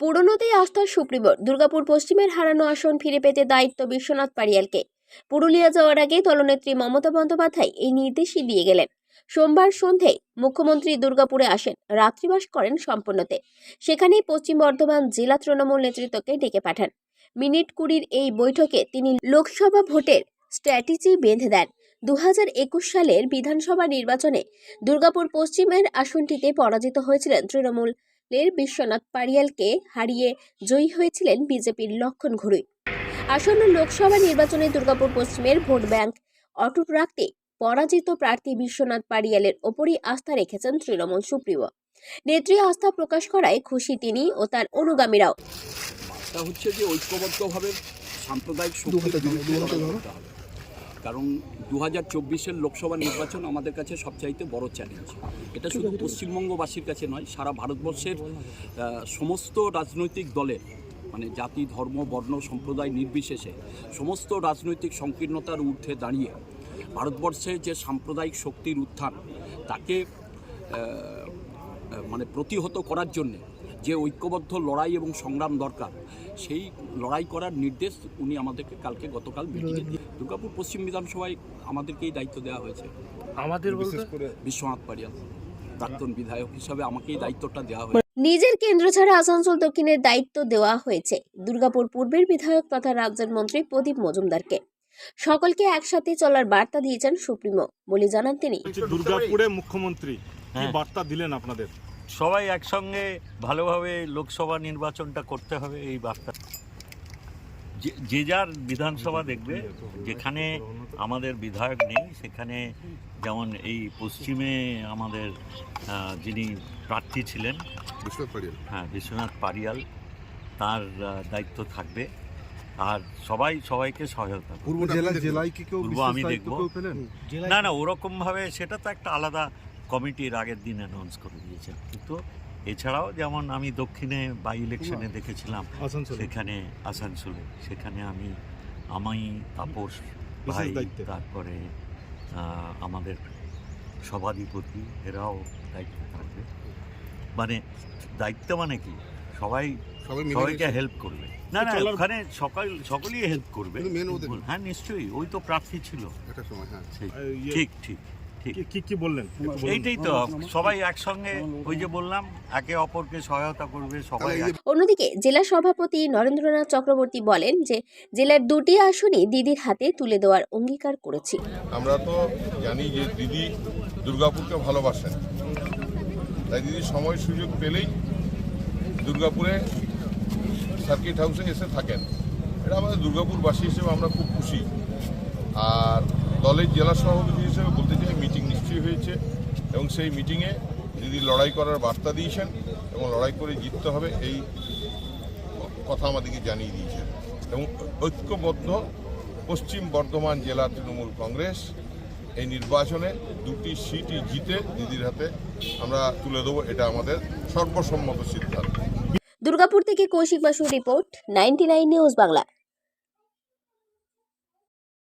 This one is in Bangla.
পুরনোতেই আস্থার সুপ্রিমোর দুর্গাপুর পশ্চিমের হারানো আসন ফিরে পেতে দায়িত্ব বিশ্বনাথ পারিয়ালকে। পুরুলিয়া যাওয়ার আগে দলনেত্রী মমতা বন্দ্যোপাধ্যায় এই নির্দেশই দিয়ে গেলেন। সোমবার সন্ধেয় মুখ্যমন্ত্রী দুর্গাপুরে আসেন। রাত্রিবাস করেন সম্পূর্ণতে। সেখানেই পশ্চিম বর্ধমান জেলা তৃণমূল নেতৃত্বকে ডেকে পাঠান। মিনিট কুড়ির এই বৈঠকে তিনি লোকসভা ভোটের স্ট্র্যাটেজি বেঁধে দেন। দু হাজার একুশ সালের বিধানসভা নির্বাচনে দুর্গাপুর পশ্চিমের আসনটিতে পরাজিত হয়েছিলেন তৃণমূলের বিশ্বনাথ পারিয়ালকে হারিয়ে জয়ী হয়েছিলেন বিজেপির লক্ষণ ঘুরুই। আসন্ন লোকসভা নির্বাচনে দুর্গাপুর পশ্চিমের ভোট ব্যাংক অটুট রাখতে পরাজিত প্রার্থী বিশ্বনাথ পারিয়ালের ওপরই আস্থা রেখেছেন তৃণমূল সুপ্রিমো। নেত্রী আস্থা প্রকাশ করায় খুশি তিনি ও তার অনুগামীরাও। হচ্ছে যে ঐক্যবদ্ধভাবে সাম্প্রদায়িক শক্তির বিরুদ্ধে লড়াই হবে। কারণ দু হাজার চব্বিশের লোকসভা নির্বাচন আমাদের কাছে সবচাইতে বড় চ্যালেঞ্জ এটা শুধু পশ্চিমবঙ্গবাসীর কাছে নয়, সারা ভারতবর্ষের সমস্ত রাজনৈতিক দলের মানে জাতি, ধর্ম, বর্ণ, সম্প্রদায় নির্বিশেষে সমস্ত রাজনৈতিক সংকীর্ণতার ঊর্ধ্বে দাঁড়িয়ে ভারতবর্ষে যে সাম্প্রদায়িক শক্তির উত্থান, তাকে মানে প্রতিহত করার জন্যে যে ঐক্যবদ্ধ লড়াই এবং সংগ্রাম দরকার, সেই লড়াই করার নির্দেশ উনি আমাদেরকে কালকে গতকাল মিটিংয়ে দুর্গাপুর পশ্চিম বিধানসভায় আমাদেরকেই দায়িত্ব দেওয়া হয়েছে। আমাদের বলতে? বিশ্বনাথ পারিয়াল প্রাক্তন বিধায়ক হিসাবে আমাকেই দায়িত্বটা দেওয়া হয়েছে। নিজের কেন্দ্র ছাড়া আসানসোল দক্ষিণের দায়িত্ব দেওয়া হয়েছে দুর্গাপুর পূর্বের বিধায়ক তথা রাজ্যের মন্ত্রী প্রদীপ মজুমদারকে। সকলকে একসাথে চলার বার্তা দিয়েছেন সুপ্রিমো বলে জানান তিনি। দুর্গাপুরে মুখ্যমন্ত্রী কি হ্যাঁ। বার্তা দিলেন আপনাদের? সবাই একসঙ্গে ভালোভাবে লোকসভা নির্বাচনটা করতে হবে এই বার্তা। যে- যে যার বিধানসভা দেখবে যেখানে আমাদের বিধায়ক নেই সেখানে যেমন এই পশ্চিমে আমাদের যিনি প্রার্থী ছিলেন বিশ্বনাথ হ্যাঁ বিশ্বনাথ পারিয়াল তার দায়িত্ব থাকবে। আর সবাই সবাইকে সহায়তা পূর্ব জেলা জেলায় কি কেউ পূর্ব আমি দেখব। না না ওরকম ভাবে সেটা তো একটা আলাদা কমিটির আগের দিন অ্যানাউন্স করে দিয়েছেন। কিন্তু এছাড়াও যেমন আমি দক্ষিণে বাই ইলেকশনে দেখেছিলাম সেখানে আসানসোলে। সেখানে আমি আমি তাপস ভাই। তারপরে আমাদের সভাধিপতি এরাও দায়িত্ব থাকবে। মানে দায়িত্ব মানে কি? সবাই সবাই সবাইকে হেল্প করবে। না না ওখানে সকাল সকলেই হেল্প করবে। হ্যাঁ নিশ্চয়ই ওই তো প্রার্থী ছিল। হ্যাঁ। ইয়ে- ঠিক ঠিক। ঠিক। কি- কি কি বললেন? এইটাই তো সবাই একসঙ্গে ওই যে বললাম একে অপরকে সহায়তা করবে সবাই তাহলে এই যে অন্যদিকে জেলা সভাপতি নরেন্দ্রনাথ চক্রবর্তী বলেন যে জেলার দুটি আসনই দিদির হাতে তুলে দেওয়ার অঙ্গীকার করেছি। আমরা তো জানি যে দিদি দুর্গাপুরকে ভালোবাসেন। তাই দিদি সময় সুযোগ পেলেই দুর্গাপুরে সার্কিট হাউসে এসে থাকেন। এটা আমাদের দুর্গাপুরবাসী হিসেবে আমরা খুব খুশি। আর দলের জেলা সভাপতি হিসেবে বলতে চাই মিটিং নিশ্চয়ই হয়েছে এবং সেই মিটিংয়ে দিদি লড়াই করার বার্তা দিয়েছেন এবং লড়াই করে জিততে হবে এই কথা আমাদেরকে জানিয়ে দিয়েছেন। এবং ঐক্যবদ্ধ পশ্চিম বর্ধমান জেলা তৃণমূল কংগ্রেস এই নির্বাচনে দুটি সিটই জিতে দিদির হাতে আমরা তুলে দেবো, এটা আমাদের সর্বসম্মত সিদ্ধান্ত। দুর্গাপুর থেকে কৌশিক বাসুর রিপোর্ট, নাইনটি নিউজ বাংলা।